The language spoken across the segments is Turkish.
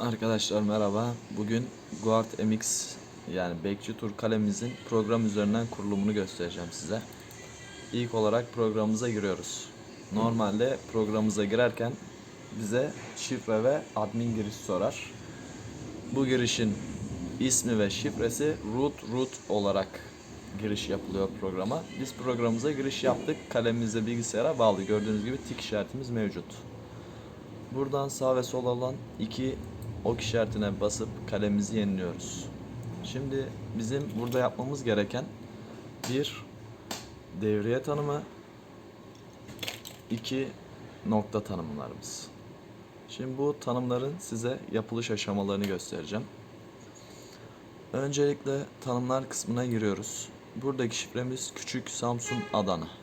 Arkadaşlar merhaba. Bugün Guard MX yani Bekçi Tur kalemimizin program üzerinden kurulumunu göstereceğim size. İlk olarak programımıza giriyoruz. Normalde programımıza girerken bize şifre ve admin giriş sorar. Bu girişin ismi ve şifresi root root olarak giriş yapılıyor programa. Biz programımıza giriş yaptık. Kalemimizde bilgisayara bağlı. Gördüğünüz gibi tik işaretimiz mevcut. Buradan sağ ve sol olan iki ok işaretine basıp kalemimizi yeniliyoruz. Şimdi bizim burada yapmamız gereken bir devriye tanımı, iki nokta tanımlarımız. Şimdi bu tanımların size yapılış aşamalarını göstereceğim. Öncelikle tanımlar kısmına giriyoruz. Buradaki şifremiz küçük Samsun Adana.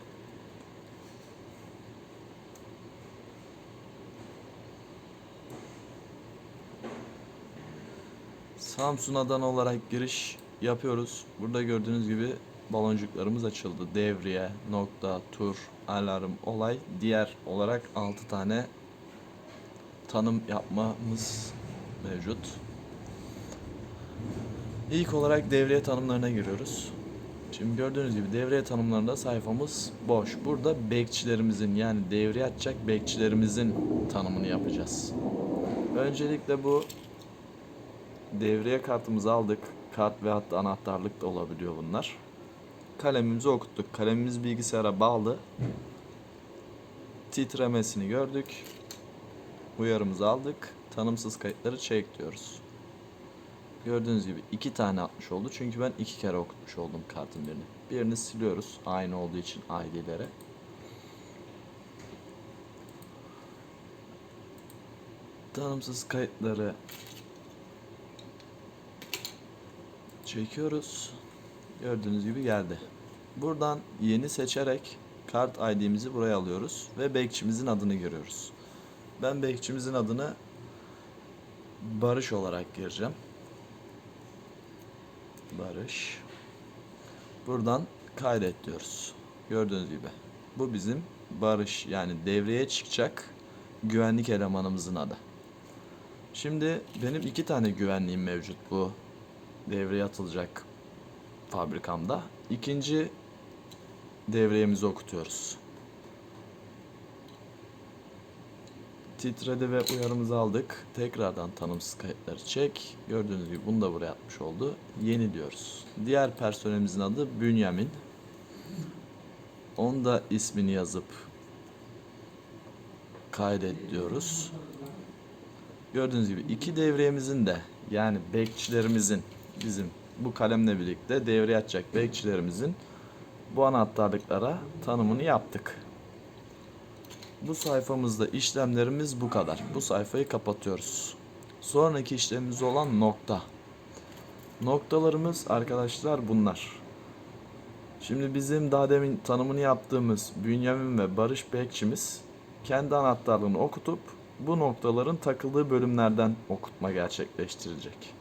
Samsun Adana olarak giriş yapıyoruz. Burada gördüğünüz gibi baloncuklarımız açıldı. Devriye, nokta, tur, alarm, olay, diğer olarak 6 tane tanım yapmamız mevcut. İlk olarak devriye tanımlarına giriyoruz. Şimdi gördüğünüz gibi devriye tanımlarında sayfamız boş. Burada bekçilerimizin yani devriye açacak bekçilerimizin tanımını yapacağız. Öncelikle bu Devriye kartımızı aldık. Kart ve hatta anahtarlık da olabiliyor bunlar. Kalemimizi okuttuk. Kalemimiz bilgisayara bağlı. Titremesini gördük. Uyarımızı aldık. Tanımsız kayıtları çek diyoruz. Gördüğünüz gibi iki tane atmış oldu. Çünkü ben iki kere okutmuş oldum kartın birini. Birini siliyoruz. Aynı olduğu için ID'lere. Tanımsız kayıtları çekiyoruz. Gördüğünüz gibi geldi. Buradan yeni seçerek kart ID'mizi buraya alıyoruz ve bekçimizin adını giriyoruz. Ben bekçimizin adını Barış olarak gireceğim. Barış. Buradan kaydet diyoruz. Gördüğünüz gibi. Bu bizim Barış yani devreye çıkacak güvenlik elemanımızın adı. Şimdi benim iki tane güvenliğim mevcut bu devreye atılacak fabrikamda. İkinci devreyemizi okutuyoruz. Titredi ve uyarımızı aldık. Tekrardan tanımsız kayıtları çek. Gördüğünüz gibi bunu da buraya atmış oldu. Yeni diyoruz. Diğer personelimizin adı Bünyamin. Onun da ismini yazıp kaydet diyoruz. Gördüğünüz gibi iki devreyemizin de yani bekçilerimizin bizim bu kalemle birlikte devreye açacak bekçilerimizin bu anahtarlıklara tanımını yaptık. Bu sayfamızda işlemlerimiz bu kadar. Bu sayfayı kapatıyoruz. Sonraki işlemimiz olan nokta. Noktalarımız arkadaşlar bunlar. Şimdi bizim daha demin tanımını yaptığımız Bünyamin ve Barış Bekçimiz kendi anahtarlığını okutup bu noktaların takıldığı bölümlerden okutma gerçekleştirecek.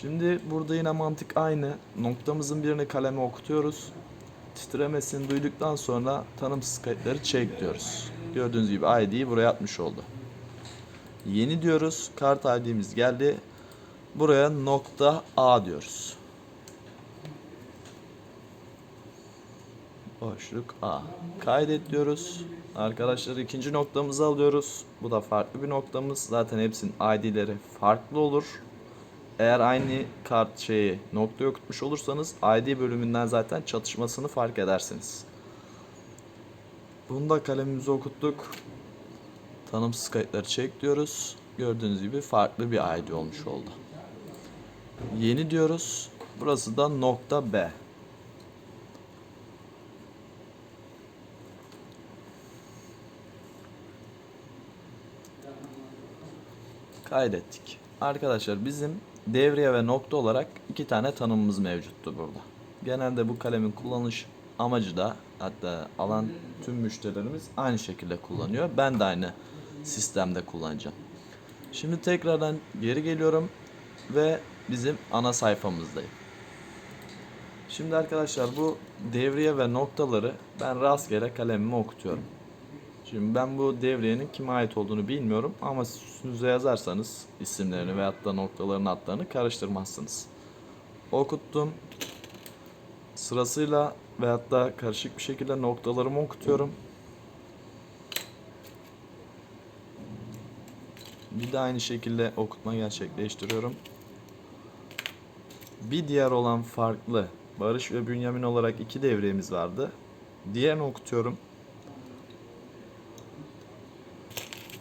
Şimdi burada yine mantık aynı. Noktamızın birini kaleme okutuyoruz. Titremesini duyduktan sonra tanımsız kayıtları çek diyoruz. Gördüğünüz gibi ID'yi buraya atmış oldu. Yeni diyoruz. Kart ID'miz geldi. Buraya nokta A diyoruz. Boşluk A. Kaydet diyoruz. Arkadaşlar ikinci noktamızı alıyoruz. Bu da farklı bir noktamız. Zaten hepsinin ID'leri farklı olur. Eğer aynı kart şeyi nokta okutmuş olursanız ID bölümünden zaten çatışmasını fark edersiniz. Bunu da kalemimize okuttuk. Tanımsız kayıtları çek diyoruz. Gördüğünüz gibi farklı bir ID olmuş oldu. Yeni diyoruz. Burası da nokta B. Kaydettik. Arkadaşlar bizim devriye ve nokta olarak iki tane tanımımız mevcuttu burada. Genelde bu kalemin kullanış amacı da hatta alan tüm müşterilerimiz aynı şekilde kullanıyor. Ben de aynı sistemde kullanacağım. Şimdi tekrardan geri geliyorum ve bizim ana sayfamızdayım. Şimdi arkadaşlar bu devriye ve noktaları ben rastgele kalemime okutuyorum. Şimdi ben bu devriyenin kime ait olduğunu bilmiyorum ama siz üstünüze yazarsanız isimlerini veyahut da noktaların adlarını karıştırmazsınız. Okuttum. Sırasıyla veyahut da karışık bir şekilde noktalarımı okutuyorum. Bir de aynı şekilde okutma gerçekleştiriyorum. Bir diğer olan farklı Barış ve Bünyamin olarak iki devremiz vardı. Diğerini okutuyorum.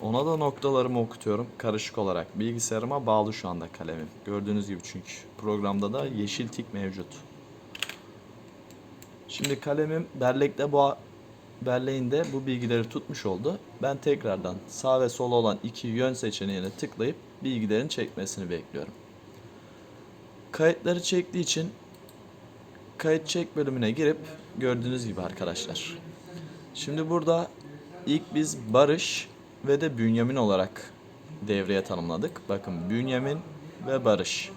Ona da noktalarımı okutuyorum karışık olarak. Bilgisayarıma bağlı şu anda kalemim. Gördüğünüz gibi çünkü programda da yeşil tik mevcut. Şimdi kalemim bellekte bu belleğinde bu bilgileri tutmuş oldu. Ben tekrardan sağ ve sol olan iki yön seçeneğine tıklayıp bilgilerin çekmesini bekliyorum. Kayıtları çektiği için kayıt çek bölümüne girip gördüğünüz gibi arkadaşlar. Şimdi burada ilk biz Barış ve de Bünyamin olarak devreye tanımladık. Bakın Bünyamin ve Barış.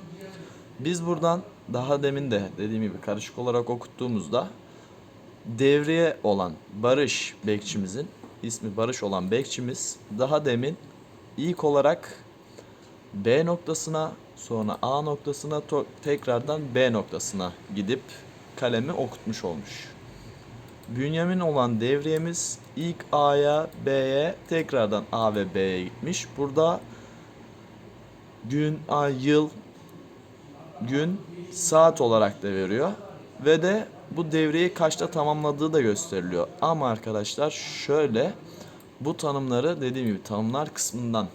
Biz buradan daha demin de dediğim gibi karışık olarak okuttuğumuzda devreye olan Barış bekçimizin ismi Barış olan bekçimiz daha demin ilk olarak B noktasına sonra A noktasına tekrardan B noktasına gidip kalemi okutmuş olmuş. Bünyamin olan devriyemiz ilk A'ya, B'ye, tekrardan A ve B'ye gitmiş. Burada gün, ay, yıl, gün, saat olarak da veriyor. Ve de bu devreyi kaçta tamamladığı da gösteriliyor. Ama arkadaşlar şöyle bu tanımları dediğim gibi tanımlar kısmından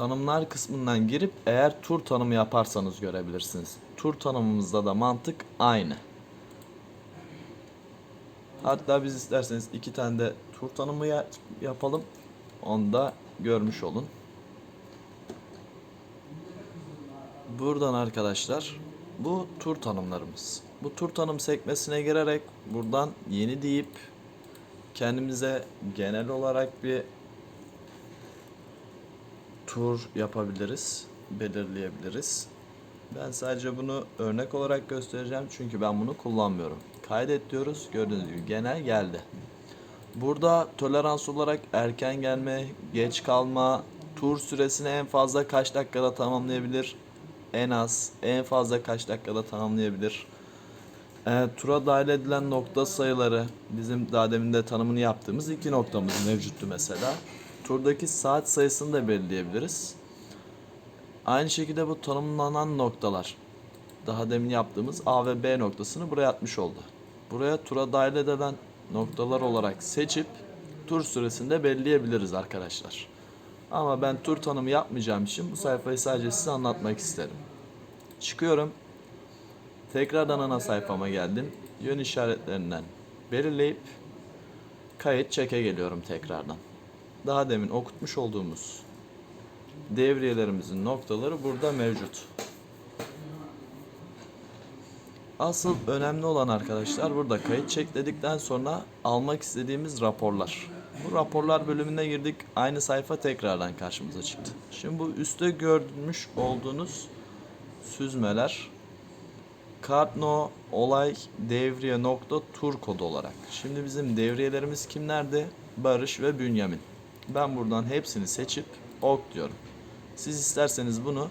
tanımlar kısmından girip eğer tur tanımı yaparsanız görebilirsiniz. Tur tanımımızda da mantık aynı. Hatta biz isterseniz iki tane de tur tanımı ya- yapalım. Onu da görmüş olun. Buradan arkadaşlar bu tur tanımlarımız. Bu tur tanım sekmesine girerek buradan yeni deyip kendimize genel olarak bir tur yapabiliriz, belirleyebiliriz. Ben sadece bunu örnek olarak göstereceğim çünkü ben bunu kullanmıyorum. Kaydet diyoruz. Gördüğünüz gibi genel geldi. Burada tolerans olarak erken gelme, geç kalma, tur süresini en fazla kaç dakikada tamamlayabilir? En az, en fazla kaç dakikada tamamlayabilir? E, tura dahil edilen nokta sayıları bizim daha demin de tanımını yaptığımız iki noktamız mevcuttu mesela. Turdaki saat sayısını da belirleyebiliriz. Aynı şekilde bu tanımlanan noktalar daha demin yaptığımız A ve B noktasını buraya atmış oldu. Buraya tura dahil edilen noktalar olarak seçip tur süresinde belirleyebiliriz arkadaşlar. Ama ben tur tanımı yapmayacağım için bu sayfayı sadece size anlatmak isterim. Çıkıyorum. Tekrardan ana sayfama geldim. Yön işaretlerinden belirleyip kayıt çeke geliyorum tekrardan. Daha demin okutmuş olduğumuz devriyelerimizin noktaları burada mevcut. Asıl önemli olan arkadaşlar burada kayıt çek dedikten sonra almak istediğimiz raporlar. Bu raporlar bölümüne girdik. Aynı sayfa tekrardan karşımıza çıktı. Şimdi bu üstte görmüş olduğunuz süzmeler Kartno olay devriye nokta tur kodu olarak. Şimdi bizim devriyelerimiz kimlerdi? Barış ve Bünyamin. Ben buradan hepsini seçip ok diyorum. Siz isterseniz bunu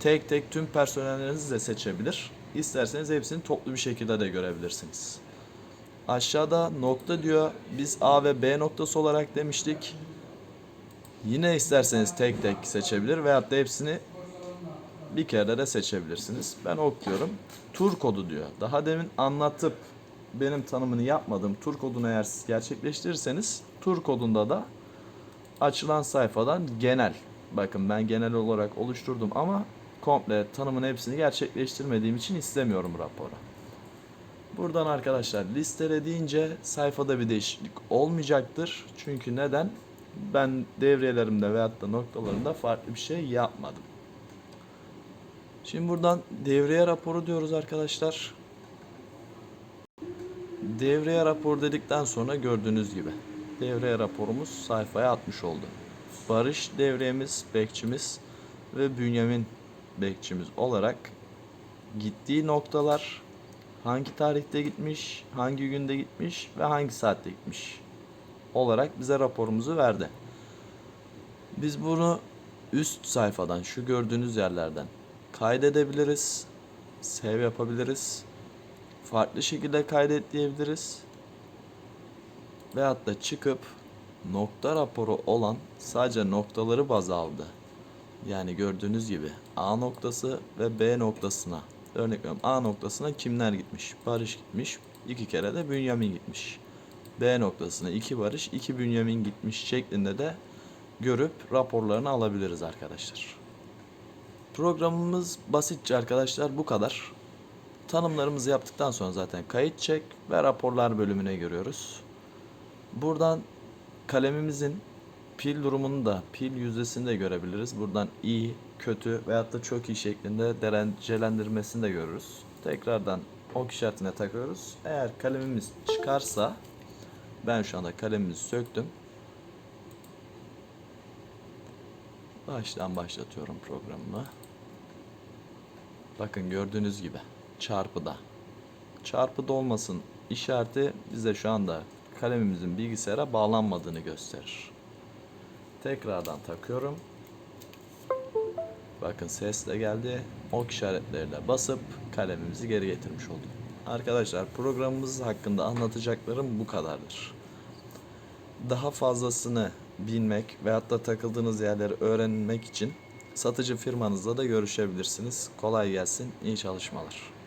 tek tek tüm personelleriniz de seçebilir. İsterseniz hepsini toplu bir şekilde de görebilirsiniz. Aşağıda nokta diyor. Biz A ve B noktası olarak demiştik. Yine isterseniz tek tek seçebilir veyahut da hepsini bir kere de seçebilirsiniz. Ben ok diyorum. Tur kodu diyor. Daha demin anlatıp benim tanımını yapmadığım tur kodunu eğer siz gerçekleştirirseniz tur kodunda da açılan sayfadan genel. Bakın ben genel olarak oluşturdum ama komple tanımın hepsini gerçekleştirmediğim için istemiyorum raporu. Buradan arkadaşlar listele deyince sayfada bir değişiklik olmayacaktır. Çünkü neden? Ben devriyelerimde veyahut da noktalarında farklı bir şey yapmadım. Şimdi buradan devreye raporu diyoruz arkadaşlar. Devreye rapor dedikten sonra gördüğünüz gibi devreye raporumuz sayfaya atmış oldu. Barış devreyemiz, bekçimiz ve Bünyamin bekçimiz olarak gittiği noktalar hangi tarihte gitmiş, hangi günde gitmiş ve hangi saatte gitmiş olarak bize raporumuzu verdi. Biz bunu üst sayfadan şu gördüğünüz yerlerden kaydedebiliriz, save yapabiliriz, farklı şekilde kaydet diyebiliriz veyahut da çıkıp nokta raporu olan sadece noktaları baz aldı. Yani gördüğünüz gibi A noktası ve B noktasına örnek veriyorum A noktasına kimler gitmiş? Barış gitmiş. iki kere de Bünyamin gitmiş. B noktasına iki Barış, iki Bünyamin gitmiş şeklinde de görüp raporlarını alabiliriz arkadaşlar. Programımız basitçe arkadaşlar bu kadar. Tanımlarımızı yaptıktan sonra zaten kayıt çek ve raporlar bölümüne giriyoruz. Buradan kalemimizin pil durumunu da pil yüzdesini de görebiliriz. Buradan iyi, kötü veyahut da çok iyi şeklinde derecelendirmesini de görürüz. Tekrardan ok işaretine takıyoruz. Eğer kalemimiz çıkarsa ben şu anda kalemimizi söktüm. Baştan başlatıyorum programımı. Bakın gördüğünüz gibi çarpıda. Çarpıda olmasın işareti bize şu anda kalemimizin bilgisayara bağlanmadığını gösterir. Tekrardan takıyorum. Bakın ses de geldi. Ok işaretleriyle basıp kalemimizi geri getirmiş olduk. Arkadaşlar programımız hakkında anlatacaklarım bu kadardır. Daha fazlasını bilmek veyahut da takıldığınız yerleri öğrenmek için satıcı firmanızla da görüşebilirsiniz. Kolay gelsin, iyi çalışmalar.